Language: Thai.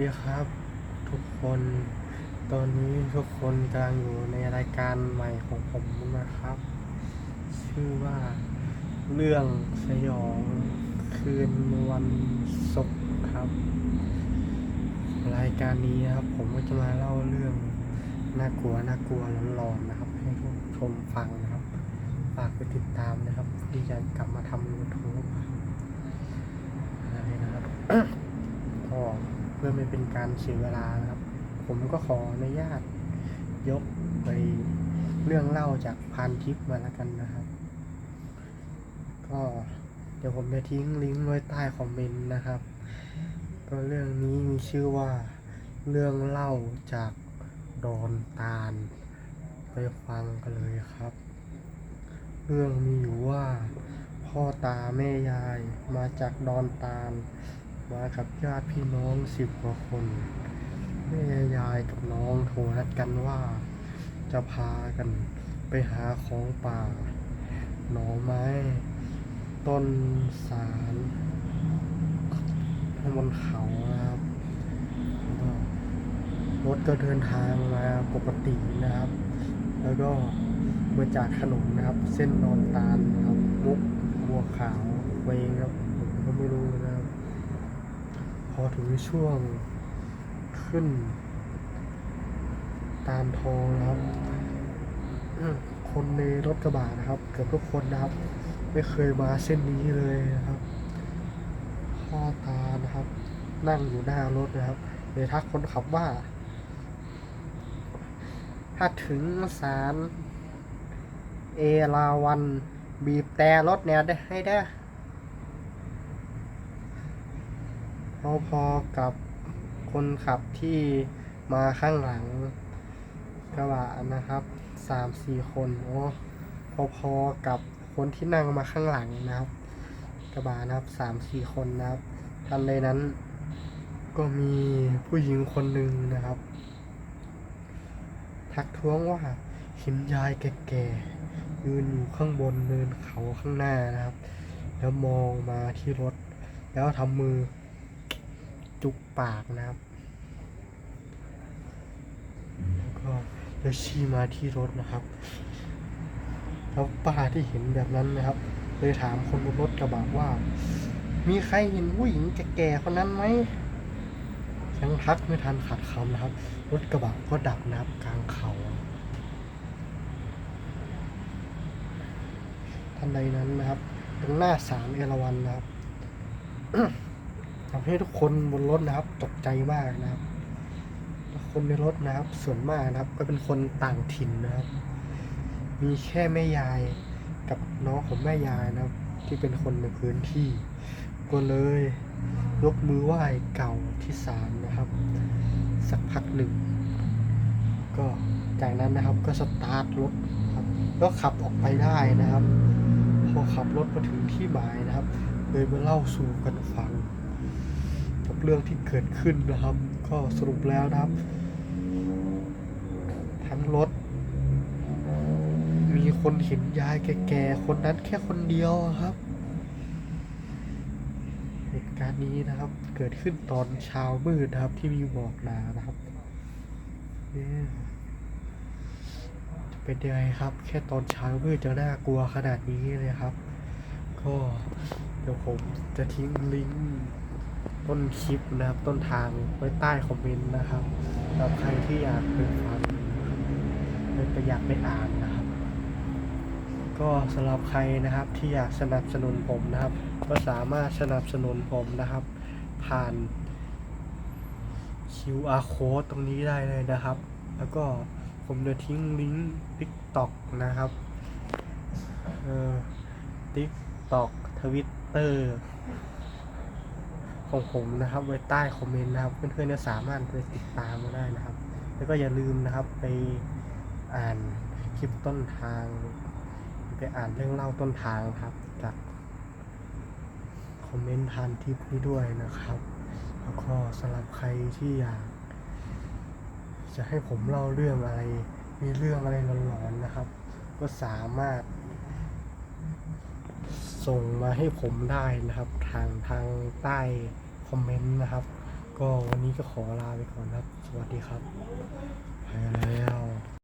ดีครับ ทุกคน ตอนนี้ทุกคนกำลังอยู่ในรายการใหม่ของผมนะครับ ชื่อว่าเรื่องสยองคืนวันศุกร์ครับ รายการนี้นะครับ ผมก็จะมาเล่าเรื่องน่ากลัวน่ากลัวหลอนๆนะครับ ให้ทุกชมฟังนะครับ ฝากไปติดตามนะครับที่จะกลับมาทำยูทูบอะไรนะครับ ก็เพื่อไม่เป็นการเสียเวลานะครับ ผมก็ขออนุญาตยกไปเรื่องเล่าจากพันทิปมาแล้วกันนะครับ ก็เดี๋ยวผมจะทิ้งลิงก์ไว้ใต้คอมเมนต์นะครับ ก็เรื่องนี้มีชื่อว่าเรื่องเล่าจากดอนตาล ไปฟังกันเลยครับ เรื่องมีอยู่ว่าพ่อตาแม่ยายมาจากดอนตาล มากับญาติพี่น้องสิบกว่าคนแม่ยายกับน้องโทรนัดกันว่า จะพากันไปหาของป่า หน่อไม้ ต้นสารบนเขาครับรถก็เดินทางมาปกตินะครับ แล้วก็มาจากถนนนะครับ เส้นนอนตาลนะครับ มุกบัวขาวเวงครับผมก็ไม่รู้นะครับ อถึงช่วงขึ้น ตามทองนะครับ คนในรถกระบะนะครับ เกือบทุกคนนะครับ ไม่เคยมาเส้นนี้เลยนะครับ พ่อตานะครับ นั่งอยู่หน้ารถนะครับเลยทักคนขับว่า ถ้าถึงสารเอราวัน บีบแต่รถเนี่ยได้ให้ได้ พอพอๆกับคนขับที่มาข้างหลังกระบะนะครับสามสี่คนโอ้พอพอๆกับคนที่นั่งมาข้างหลังนะครับ กระบะนะครับสามสี่คนนะครับทันใดนั้น ก็มีผู้หญิงคนหนึ่งนะครับ ทักท้วงว่าเห็นยายแก่ๆยืนอยู่ข้างบนเนินเขาข้างหน้านะครับ แล้วมองมาที่รถ แล้วทำมือ จุกปากนะครับแล้วก็แล้วชี้มาที่รถนะครับแล้วป้าที่เห็นแบบนั้นนะครับ เลยถามคนบนรถกระบะว่า มีใครเห็นผู้หญิงแก่ๆคนนั้นไหมยังทักไม่ทันขาดคำนะครับ รถกระบะก็ดับนะครับกลางเขาทันใดนั้นนะครับ ตรงหน้าสามเอราวันนะครับ ทำให้ทุกคนบนรถนะครับ ตกใจมากนะครับคนในรถนะครับ ส่วนมากนะครับ ก็เป็นคนต่างถิ่นนะครับ มีแค่แม่ยายกับน้องของแม่ยายนะครับ ที่เป็นคนในพื้นที่ ก็เลยยกมือไหว้เก่าที่ศาลนะครับ สักพักหนึ่ง ก็จากนั้นนะครับก็สตาร์ทรถครับก็ขับออกไปได้นะครับ พอขับรถมาถึงที่หมายนะครับ เลยมาเล่าสู่กันฟัง เรื่องที่เกิดขึ้นนะครับ ก็สรุปแล้วนะครับ ทั้งรถ มีคนเห็นยายแก่ๆคนนั้นแค่คนเดียวครับเหตุการณ์นี้นะครับ เกิดขึ้นตอนเช้ามืดนะครับที่มีหมอกหนานะครับเนี่ยจะเป็นยังไงครับ แค่ตอนเช้ามืดจะน่ากลัวขนาดนี้เลยครับ ก็เดี๋ยวผมจะทิ้งลิงก์ ต้นคลิปนะครับ ต้นทางไว้ใต้คอมเมนต์นะครับสำหรับใครที่อยากไปฟังไปอยากไปอ่านนะครับ ก็สำหรับใครนะครับที่อยากสนับสนุนผมนะครับ ก็สามารถสนับสนุนผมนะครับ ผ่าน QR code ตรงนี้ได้เลยนะครับ แล้วก็ผมจะทิ้งลิงก์ TikTok นะครับเอ่อ TikTok Twitter ของผมนะครับ ไว้ใต้คอมเมนต์นะครับ เพื่อนๆจะสามารถไปติดตามมาได้นะครับ แล้วก็อย่าลืมนะครับไปอ่านคลิปต้นทาง ไปอ่านเรื่องเล่าต้นทางครับ จากคอมเมนต์ทานทิปนี้ด้วยนะครับ แล้วก็สำหรับใครที่อยากจะให้ผมเล่าเรื่องอะไร มีเรื่องอะไรหลอนๆนะครับ ก็สามารถ ส่งมาให้ผมได้นะครับ ทางทางใต้คอมเมนต์นะครับ ก็วันนี้ก็ขอลาไปก่อนครับ สวัสดีครับไปแล้ว